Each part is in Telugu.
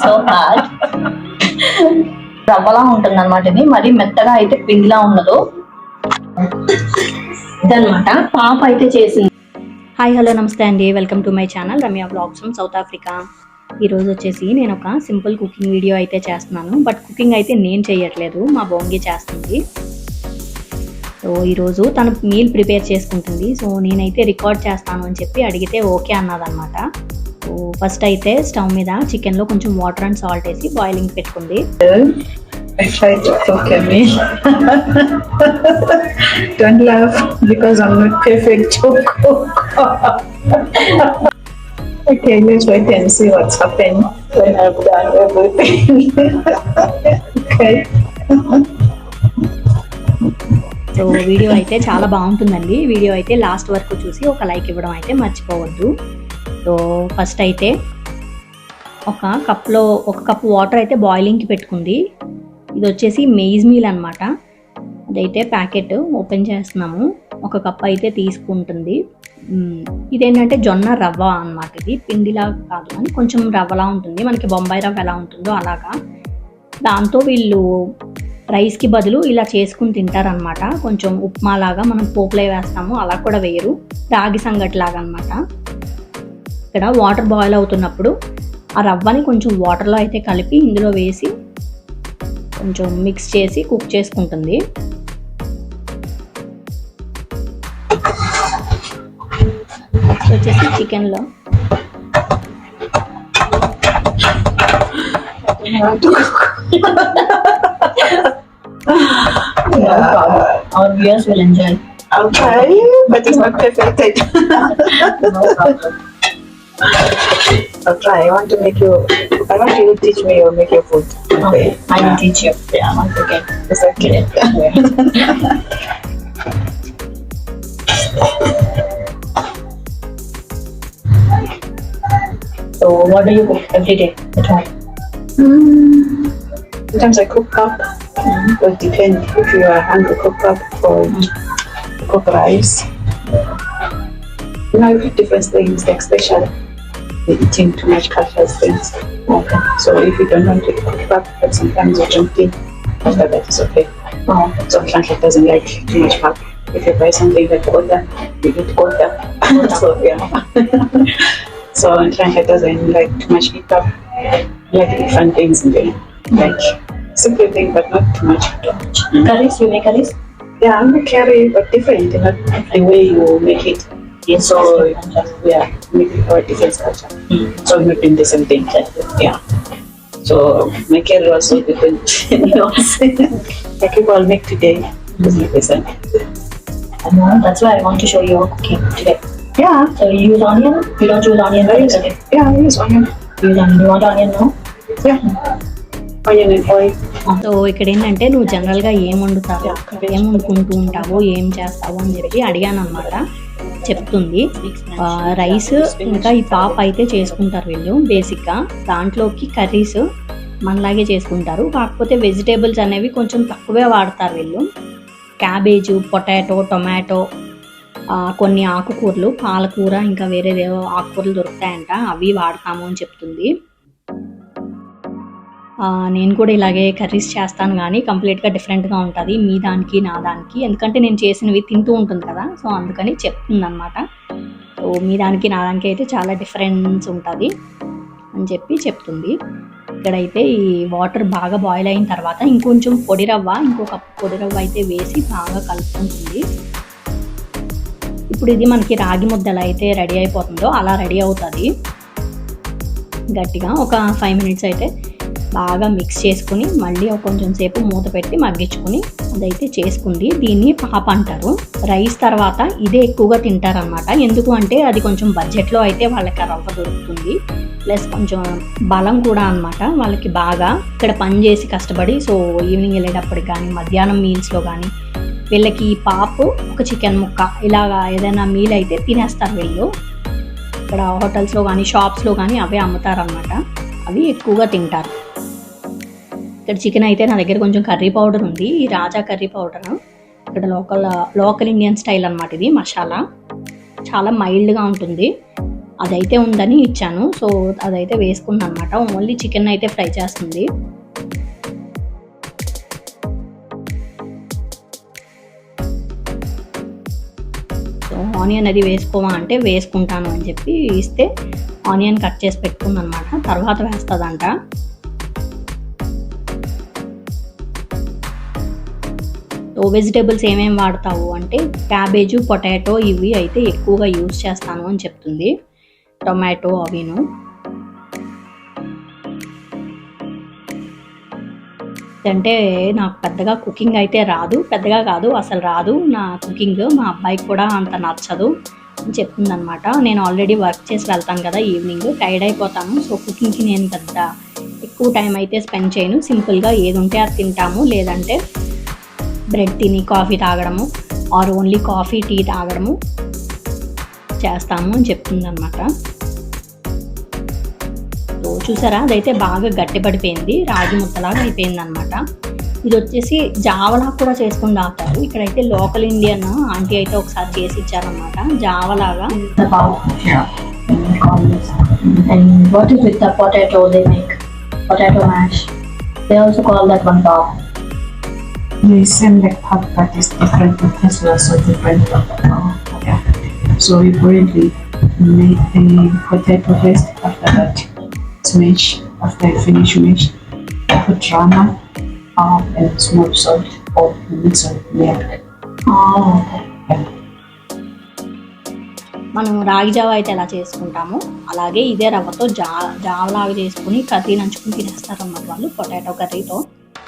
సో హార్డ్ రవ్వలా ఉంటుంది అనమాట ఇది. మరి మెత్తగా అయితే పిండిలా ఉండదు ఇదనమాట పాప అయితే చేసింది. హాయ్ హలో నమస్తే అండి. Welcome to my channel Ramya blogs from South Africa. ఈరోజు వచ్చేసి నేను ఒక సింపుల్ కుకింగ్ వీడియో అయితే చేస్తున్నాను. బట్ కుకింగ్ అయితే నేను చేయట్లేదు. మా బోంగి చేస్తుంది. సో ఈరోజు తను మీల్ ప్రిపేర్ చేసుకుంటుంది. సో నేనైతే రికార్డ్ చేస్తాను అని చెప్పి అడిగితే ఓకే అన్నదన్నమాట. సో ఫస్ట్ అయితే స్టవ్ మీద చికెన్లో కొంచెం వాటర్ అండ్ సాల్ట్ వేసి బాయిలింగ్ పెట్టుకుంది. Okay. సో వీడియో అయితే చాలా బాగుంటుందండి. వీడియో అయితే లాస్ట్ వరకు చూసి ఒక లైక్ ఇవ్వడం అయితే మర్చిపోవద్దు. సో ఫస్ట్ అయితే ఒక కప్లో ఒక కప్ వాటర్ అయితే బాయిలింగ్కి పెట్టుకుంది. ఇది వచ్చేసి మెయిజ్ మీల్ అనమాట అదైతే ప్యాకెట్ ఓపెన్ చేస్తున్నాము. ఒక కప్ అయితే తీసుకుంటుంది. ఇదేంటంటే జొన్న రవ్వ అనమాట ఇది. పిండిలా కాదు కానీ కొంచెం రవ్వలా ఉంటుంది. మనకి బొంబాయి రవ్వ ఎలా ఉంటుందో అలాగా. దాంతో వీళ్ళు రైస్కి బదులు ఇలా చేసుకుని తింటారనమాట కొంచెం ఉప్మా లాగా మనం పోపులే వేస్తాము అలా కూడా వేయరు. రాగి సంగటి లాగా అనమాట ఇక్కడ వాటర్ బాయిల్ అవుతున్నప్పుడు ఆ రవ్వని కొంచెం వాటర్లో అయితే కలిపి ఇందులో వేసి కొంచెం మిక్స్ చేసి కుక్ చేసుకుంటుంది. వచ్చేసి చికెన్లో I'm. Our viewers will enjoy. Okay, but it's not perfected. no problem. Okay, I want to make you. I want you to teach me or make your food. Okay, I will yeah. teach you. Yeah, I'm okay. It's okay. Yeah. so, what do you cook every day at home? Mm. Sometimes I cook up. Um, it will depend if you are hungry, cook up or cook rice. You know, I different things, like especially eating too much calcium things. Okay. So if you don't want to cook up, but sometimes you don't eat, after that is okay. Oh, So Franklin doesn't like too much pap. If you buy something like quarter, you eat quarter. so yeah. so Franklin doesn't like too much eat pap. Like fun things and then like simple thing but not too much. curries, you make curries? Yeah, I'm a carry but different, not the way you make it. Yes, So yeah, make it for different culture. Mm. So we're not doing the same thing. Yeah. So my carry was so different. you know, like people I'll make today. It's same. I that's why I want to show you cooking today. Yeah. So you use onion? You don't use onion I use? Yeah, I use onion. You Use onion. You want onion now? Yeah. So ఇక్కడ ఏంటంటే నువ్వు జనరల్గా ఏం వండుతావు ఏం వండుకుంటూ ఉంటావు ఏం చేస్తావు అని చెప్పి అడిగాను అనమాట చెప్తుంది రైస్ ఇంకా ఈ పాప అయితే చేసుకుంటారు వీళ్ళు బేసిక్గా. దాంట్లోకి కర్రీస్ మనలాగే చేసుకుంటారు. కాకపోతే వెజిటేబుల్స్ అనేవి కొంచెం తక్కువే వాడతారు వీళ్ళు. క్యాబేజు పొటాటో టొమాటో కొన్ని ఆకుకూరలు పాలకూర ఇంకా వేరేదేవో ఆకుకూరలు దొరుకుతాయంట అవి వాడతాము అని చెప్తుంది. నేను కూడా ఇలాగే కర్రీస్ చేస్తాను కానీ కంప్లీట్గా డిఫరెంట్గా ఉంటుంది మీ దానికి నా దానికి. ఎందుకంటే నేను చేసినవి తింటూ ఉంటుంది కదా సో అందుకని చెప్తుంది అనమాట సో మీ దానికి నా దానికి అయితే చాలా డిఫరెన్స్ ఉంటుంది అని చెప్పి చెప్తుంది. ఇక్కడైతే ఈ వాటర్ బాగా బాయిల్ అయిన తర్వాత ఇంకొంచెం పొడి రవ్వ ఇంకొక పొడి రవ్వ అయితే వేసి బాగా కలుపుకుంటుంది. ఇప్పుడు ఇది మనకి రాగి ముద్దలు అయితే రెడీ అయిపోతుందో అలా రెడీ అవుతుంది. గట్టిగా ఒక ఫైవ్ మినిట్స్ అయితే బాగా మిక్స్ చేసుకుని మళ్ళీ కొంచెం సేపు మూత పెట్టి మగ్గించుకుని అదైతే చేసుకుంది. దీన్ని పాప అంటారు. రైస్ తర్వాత ఇదే ఎక్కువగా తింటారనమాట ఎందుకు అంటే అది కొంచెం బడ్జెట్లో అయితే వాళ్ళకి రవ్వ దొరుకుతుంది. ప్లస్ కొంచెం బలం కూడా అన్నమాట. వాళ్ళకి బాగా ఇక్కడ పని చేసి కష్టపడి సో ఈవినింగ్ వెళ్ళేటప్పటికి కానీ మధ్యాహ్నం మీల్స్లో కానీ వీళ్ళకి ఈ పాపు ఒక చికెన్ ముక్క ఇలాగా ఏదైనా మీల్ అయితే తినేస్తారు వీళ్ళు. ఇక్కడ హోటల్స్లో కానీ షాప్స్లో కానీ అవే అమ్ముతారనమాట అవి ఎక్కువగా తింటారు. ఇక్కడ చికెన్ అయితే నా దగ్గర కొంచెం కర్రీ పౌడర్ ఉంది. ఈ రాజా కర్రీ పౌడర్ ఇక్కడ లోకల్ లోకల్ ఇండియన్ స్టైల్ అనమాట ఇది మసాలా. చాలా మైల్డ్గా ఉంటుంది. అదైతే ఉందని ఇచ్చాను. సో అదైతే వేసుకున్నాను అనమాట ఓన్లీ చికెన్ అయితే ఫ్రై చేస్తుంది. సో ఆనియన్ అది వేసుకోవా అంటే వేసుకుంటాను అని చెప్పి ఇస్తే ఆనియన్ కట్ చేసి పెట్టుకుందనమాట తర్వాత వేస్తుందంట. వెజిటేబుల్స్ ఏమేమి వాడతావు అంటే క్యాబేజు పొటాటో ఇవి అయితే ఎక్కువగా యూజ్ చేస్తాను అని చెప్తుంది. టొమాటో అవిను అంటే నాకు పెద్దగా కుకింగ్ అయితే రాదు పెద్దగా కాదు అసలు రాదు. నా కుకింగ్ మా అబ్బాయికి కూడా అంత నచ్చదు అని చెప్తుంది అనమాట నేను ఆల్రెడీ వర్క్ చేసి వెళ్తాను కదా ఈవినింగ్ టైర్డ్ అయిపోతాను. సో కుకింగ్కి నేను పెద్ద ఎక్కువ టైం అయితే స్పెండ్ చేయను. సింపుల్గా ఏది ఉంటే అది తింటాము. లేదంటే బ్రెడ్ తిని కాఫీ తాగడము ఆర్ ఓన్లీ కాఫీ టీ తాగడము చేస్తాము అని చెప్తుందన్నమాట. చూసారా? అదైతే బాగా గట్టిపడిపోయింది. రాగి ముద్దలాగా అయిపోయింది అనమాట ఇది వచ్చేసి జావలా కూడా చేసుకుని తాగుతారు. ఇక్కడైతే లోకల్ ఇండియన్ ఆంటీ అయితే ఒకసారి చేసి ఇచ్చారనమాట జావలాగా. Yeah. And what is with the potato? They make? The same like part but it's different. because we are so different. Yeah. So we boil the the potato paste after that smash. After I finish mash, I put drama um, and small salt or mix of milk. Oh, okay. మనం రాగి జావ అయితే ఎలా చేసుకుంటామో అలాగే ఇదే రవ్వతో జా జావలాగా చేసుకుని కర్రీ నంచుకుని తినేస్తారన్నమాట వాళ్ళు పొటాటో కర్రీతో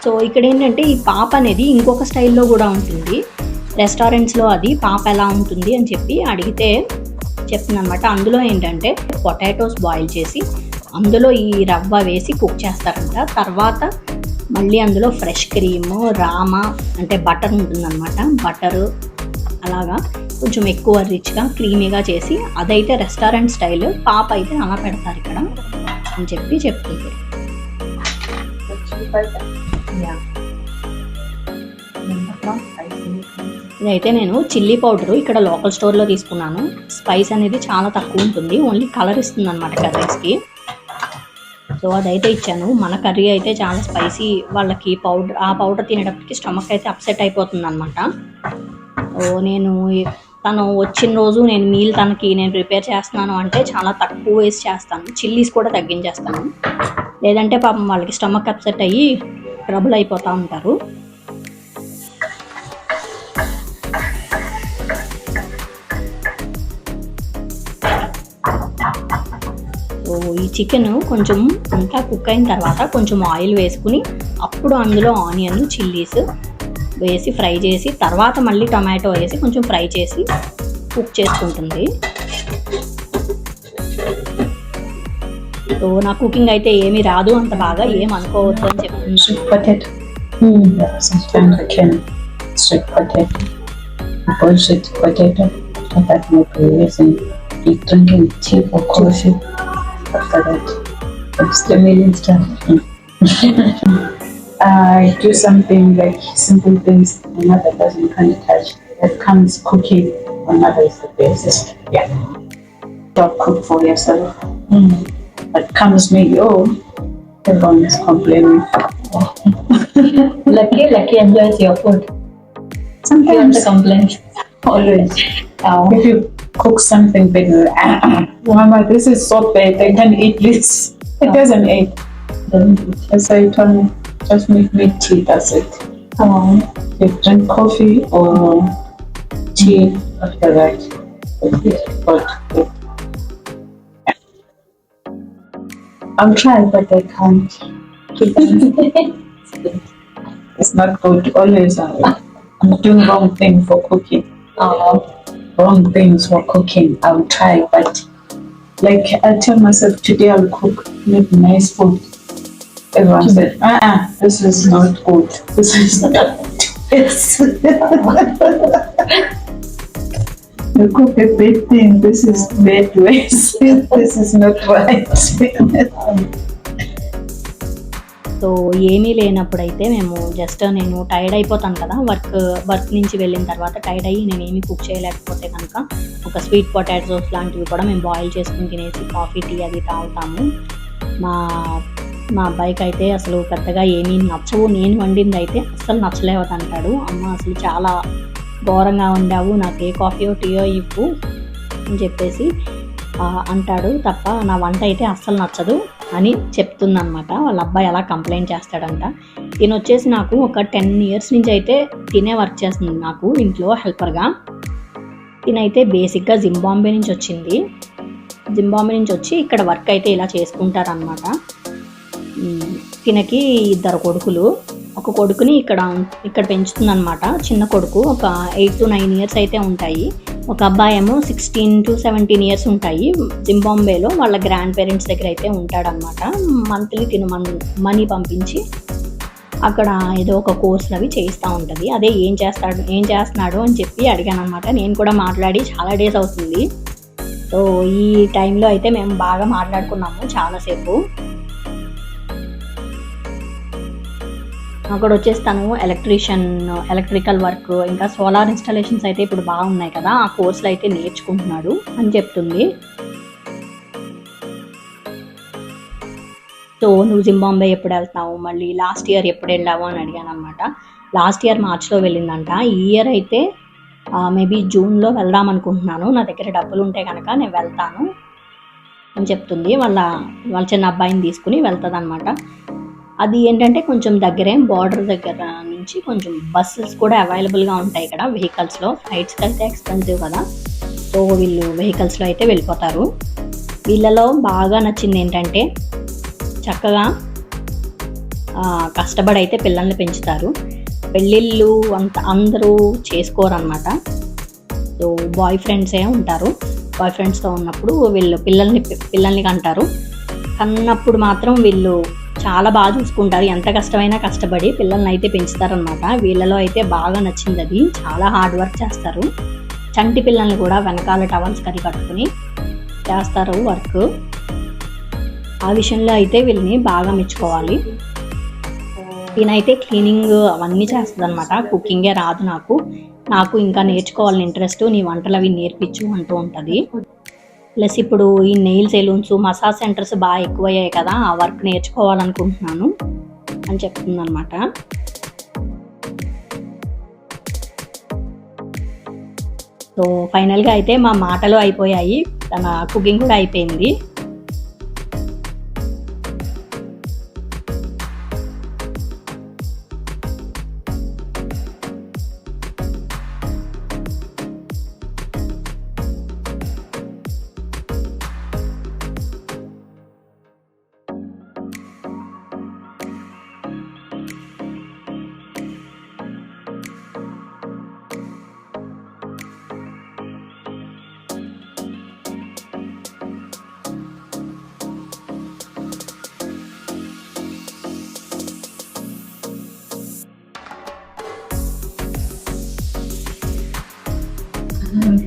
సో ఇక్కడ ఏంటంటే ఈ పాప అనేది ఇంకొక స్టైల్లో కూడా ఉంటుంది. రెస్టారెంట్స్లో అది పాప ఎలా ఉంటుంది అని చెప్పి అడిగితే చెప్తుందనమాట అందులో ఏంటంటే పొటాటోస్ బాయిల్ చేసి అందులో ఈ రవ్వ వేసి కుక్ చేస్తారంట. తర్వాత మళ్ళీ అందులో ఫ్రెష్ క్రీమ్ రామ అంటే బటర్ ఉంటుందన్నమాట. బటరు అలాగా కొంచెం ఎక్కువ రిచ్గా క్రీమీగా చేసి అదైతే రెస్టారెంట్ స్టైల్ పాప అయితే అలా పెడతారు ఇక్కడ అని చెప్పి చెప్తుంది. ఇదైతే నేను చిల్లీ పౌడర్ ఇక్కడ లోకల్ స్టోర్లో తీసుకున్నాను. స్పైస్ అనేది చాలా తక్కువ ఉంటుంది. ఓన్లీ కలర్ ఇస్తుంది అనమాట కర్రీస్కి సో అదైతే ఇచ్చాను. మన కర్రీ అయితే చాలా స్పైసీ వాళ్ళకి పౌడర్ ఆ పౌడర్ తినేటప్పటికి స్టమక్ అయితే అప్సెట్ అయిపోతుంది అనమాట సో నేను తను వచ్చిన రోజు నేను మీల్ తనకి నేను ప్రిపేర్ చేస్తున్నాను అంటే చాలా తక్కువ వేసి చేస్తాను. చిల్లీస్ కూడా తగ్గించేస్తాను. లేదంటే పాపం వాళ్ళకి స్టమక్ అప్సెట్ అయ్యి ట్రబుల్ అయిపోతూ ఉంటారు ఈ చికెన్ కొంచెం అంతా కుక్ అయిన తర్వాత కొంచెం ఆయిల్ వేసుకుని అప్పుడు అందులో ఆనియన్ చిల్లీస్ వేసి ఫ్రై చేసి తర్వాత మళ్ళీ టమాటో వేసి కొంచెం ఫ్రై చేసి కుక్ చేసుకుంటుంది. సో నా కుకింగ్ అయితే ఏమీ రాదు అంత బాగా ఏం అనుకోవద్దు అని చెప్తున్నాను Sweet potato. Yeah, sometimes I can sweet potato. Boil sweet potato. After that, maybe using be drinking tea or coffee. After that, it's the million stuff. I do something like simple things my mother doesn't kind of touch. That comes cooking. My mother is the best. Yeah. Don't cook for yourself. But comes me, oh, everyone is complaining. Lucky, Lucky enjoys your food. Sometimes complain. Always. If you cook something big, ah, Mama, this is so bad. I can't eat this. It doesn't eat. That's why I told me, just make me tea. That's it. Oh, You drink coffee or tea after that. But I'll try, but I can't. It's not good. Always, uh, I'm doing wrong thing for cooking. oh, wrong things for cooking. I'll try, but like I tell myself today I'll cook, make nice food. Everyone said, uh uh this is not good. This is not this. You a big thing, this is bad ways. this is not right. So ఏమీ లేనప్పుడు అయితే మేము జస్ట్ నేను టైర్డ్ అయిపోతాను కదా వర్క్ వర్క్ నుంచి వెళ్ళిన తర్వాత టైర్డ్ అయ్యి నేను ఏమీ కుక్ చేయలేకపోతే కనుక ఒక స్వీట్ పొటాటోస్ లాంటివి కూడా మేము బాయిల్ చేసుకుని తినేసి కాఫీ టీ అది తాగుతాము మా మా అబ్బాయికి అయితే అసలు పెద్దగా ఏమీ నచ్చవు నేను వండింది అయితే అస్సలు నచ్చలేవద్దు అంటాడు అమ్మ అసలు చాలా ఘోరంగా ఉండావు నాకు ఏ కాఫీయో టీయో ఇవ్వు అని చెప్పేసి అంటాడు. తప్ప నా వంట అయితే అస్సలు నచ్చదు అని చెప్తుందనమాట వాళ్ళ అబ్బాయి అలా కంప్లైంట్ చేస్తాడంట. తిను వచ్చేసి నాకు ఒక టెన్ ఇయర్స్ నుంచి అయితే తినే వర్క్ చేస్తుంది నాకు ఇంట్లో హెల్పర్గా. తినైతే బేసిక్గా జింబాంబే నుంచి వచ్చింది. జింబాంబే నుంచి వచ్చి ఇక్కడ వర్క్ అయితే ఇలా చేసుకుంటారనమాట తినకి ఇద్దరు కొడుకులు. ఒక కొడుకుని ఇక్కడ ఇక్కడ పెంచుతుందనమాట చిన్న కొడుకు ఒక ఎయిట్ టు నైన్ ఇయర్స్ అయితే ఉంటాయి. ఒక అబ్బాయి ఏమో సిక్స్టీన్ టు సెవెంటీన్ ఇయర్స్ ఉంటాయి. జింబాంబేలో వాళ్ళ గ్రాండ్ పేరెంట్స్ దగ్గర అయితే ఉంటాడనమాట మంత్లీ తిను మన్ మనీ పంపించి అక్కడ ఏదో ఒక కోర్సులు అవి చేస్తూ ఉంటుంది. అదే ఏం చేస్తాడు ఏం చేస్తున్నాడు అని చెప్పి అడిగాను అనమాట నేను కూడా మాట్లాడి చాలా డేస్ అవుతుంది. సో ఈ టైంలో అయితే మేము బాగా మాట్లాడుకున్నాము చాలాసేపు. అక్కడ వచ్చేసి తను ఎలక్ట్రీషియన్ ఎలక్ట్రికల్ వర్క్ ఇంకా సోలార్ ఇన్స్టాలేషన్స్ అయితే ఇప్పుడు బాగున్నాయి కదా ఆ కోర్సులు అయితే నేర్చుకుంటున్నాడు అని చెప్తుంది. సో నువ్వు జింబాంబే ఎప్పుడు వెళ్తావు? మళ్ళీ లాస్ట్ ఇయర్ ఎప్పుడు వెళ్ళావు అని అడిగాను అనమాట లాస్ట్ ఇయర్ మార్చ్లో వెళ్ళిందంట. ఈ ఇయర్ అయితే మేబీ జూన్లో వెళ్దాం అనుకుంటున్నాను. నా దగ్గర డబ్బులు ఉంటే కనుక నేను వెళ్తాను అని చెప్తుంది. వాళ్ళ వాళ్ళ చిన్న అబ్బాయిని తీసుకుని వెళ్తుంది అనమాట అది ఏంటంటే కొంచెం దగ్గరే బార్డర్ దగ్గర నుంచి కొంచెం బస్సెస్ కూడా అవైలబుల్గా ఉంటాయి ఇక్కడ వెహికల్స్లో ఫ్లైట్స్కి అయితే ఎక్స్పెన్సివ్ కదా. సో వీళ్ళు వెహికల్స్లో అయితే వెళ్ళిపోతారు. వీళ్ళలో బాగా నచ్చింది ఏంటంటే చక్కగా కష్టపడి అయితే పిల్లల్ని పెంచుతారు. పెళ్ళిళ్ళు అంత అందరూ చేసుకోరు అనమాట సో బాయ్ ఫ్రెండ్సే ఉంటారు. బాయ్ ఫ్రెండ్స్తో ఉన్నప్పుడు వీళ్ళు పిల్లల్ని పిల్లల్ని కంటారు. కన్నప్పుడు మాత్రం వీళ్ళు చాలా బాగా చూసుకుంటారు. ఎంత కష్టమైనా కష్టపడి పిల్లల్ని అయితే పెంచుతారనమాట వీళ్ళలో అయితే బాగా నచ్చింది అది. చాలా హార్డ్ వర్క్ చేస్తారు. చంటి పిల్లల్ని కూడా వెనకాల టవల్స్ కరి కట్టుకుని చేస్తారు వర్క్ ఆ విషయంలో అయితే వీళ్ళని బాగా మెచ్చుకోవాలి. ఈయనైతే క్లీనింగ్ అవన్నీ చేస్తుంది అనమాట కుకింగే రాదు నాకు. నాకు ఇంకా నేర్చుకోవాలని ఇంట్రెస్ట్ నీ వంటలు అవి నేర్పించు అంటూ ఉంటుంది. ప్లస్ ఇప్పుడు ఈ నెయిల్ సెలూన్స్ మసాజ్ సెంటర్స్ బాగా ఎక్కువయ్యాయి కదా ఆ వర్క్ నేర్చుకోవాలనుకుంటున్నాను అని చెప్తుందనమాట సో ఫైనల్గా అయితే మా మాటలు అయిపోయాయి. తన కుకింగ్ కూడా అయిపోయింది.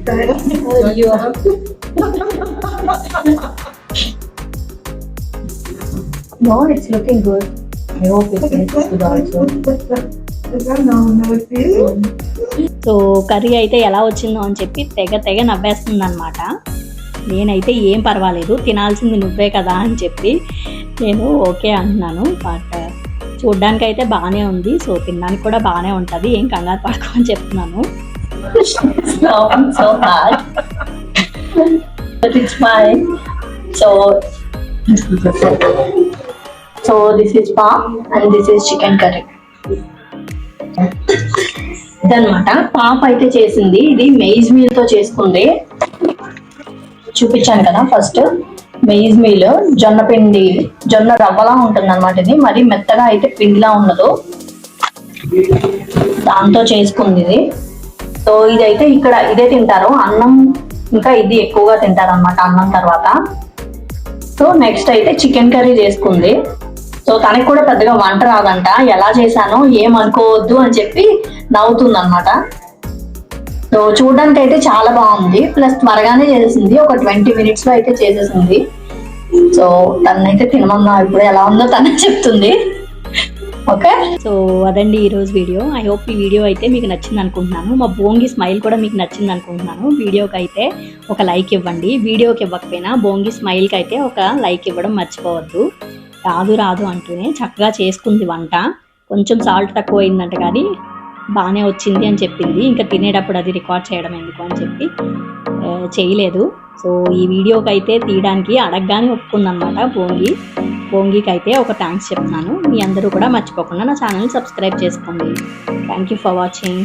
No, it's looking good. I hope it good also. So curry అయితే ఎలా వచ్చిందో అని చెప్పి తెగ తెగ నవ్వేస్తుంది అనమాట నేనైతే ఏం పర్వాలేదు తినాల్సింది నువ్వే కదా అని చెప్పి నేను ఓకే అంటున్నాను. బట్ uh, చూడ్డానికి అయితే బాగానే ఉంది. సో తినడానికి కూడా బాగానే ఉంటుంది. ఏం కంగారు పడుకో అని చెప్తున్నాను. no, I'm so hard. but it's fine. So, so this is palm and this is chicken curry. ఇదనమాట పాప అయితే చేసింది. ఇది మెయిజ్ మీల్తో చేసుకుంది. చూపించాను కదా ఫస్ట్. మెయిజ్ మీల్ జొన్న పిండి జొన్న రవ్వలా ఉంటుంది అనమాట ఇది. మరి మెత్తగా అయితే పిండిలా ఉండదు. దాంతో చేసుకుంది ఇది. సో ఇదైతే ఇక్కడ ఇదే తింటారు. అన్నం ఇంకా ఇది ఎక్కువగా తింటారు అనమాట అన్నం తర్వాత. సో నెక్స్ట్ అయితే చికెన్ కర్రీ చేసుకుంది. సో తనకి కూడా పెద్దగా వంట రాదంట. ఎలా చేశానో ఏం అనుకోవద్దు అని చెప్పి నవ్వుతుంది అనమాట సో చూడడానికి అయితే చాలా బాగుంది. ప్లస్ త్వరగానే చేసేసింది ఒక ట్వంటీ మినిట్స్లో అయితే చేసేసింది. సో తనైతే తినమన్నా ఇప్పుడు ఎలా ఉందో తనే చెప్తుంది. ఓకే? సో అదండి ఈరోజు వీడియో. ఐ హోప్ ఈ వీడియో అయితే మీకు నచ్చింది అనుకుంటున్నాను. మా బోంగి స్మైల్ కూడా మీకు నచ్చింది అనుకుంటున్నాను. వీడియోకి అయితే ఒక లైక్ ఇవ్వండి. వీడియోకి ఇవ్వకపోయినా బోంగి స్మైల్కి అయితే ఒక లైక్ ఇవ్వడం మర్చిపోవద్దు. రాదు రాదు అంటూనే చక్కగా చేసుకుంది వంట. కొంచెం సాల్ట్ తక్కువ అయిందంట కానీ బాగానే వచ్చింది అని చెప్పింది. ఇంకా తినేటప్పుడు అది రికార్డ్ చేయడం ఎందుకు అని చెప్పి చేయలేదు. సో ఈ వీడియోకి అయితే తీయడానికి అడగగానే ఒప్పుకుందనమాట భోగి బోంగికి అయితే ఒక థ్యాంక్స్ చెప్తున్నాను. మీ అందరూ కూడా మర్చిపోకుండా నా ఛానల్ని సబ్స్క్రైబ్ చేసుకోండి. Thank you for watching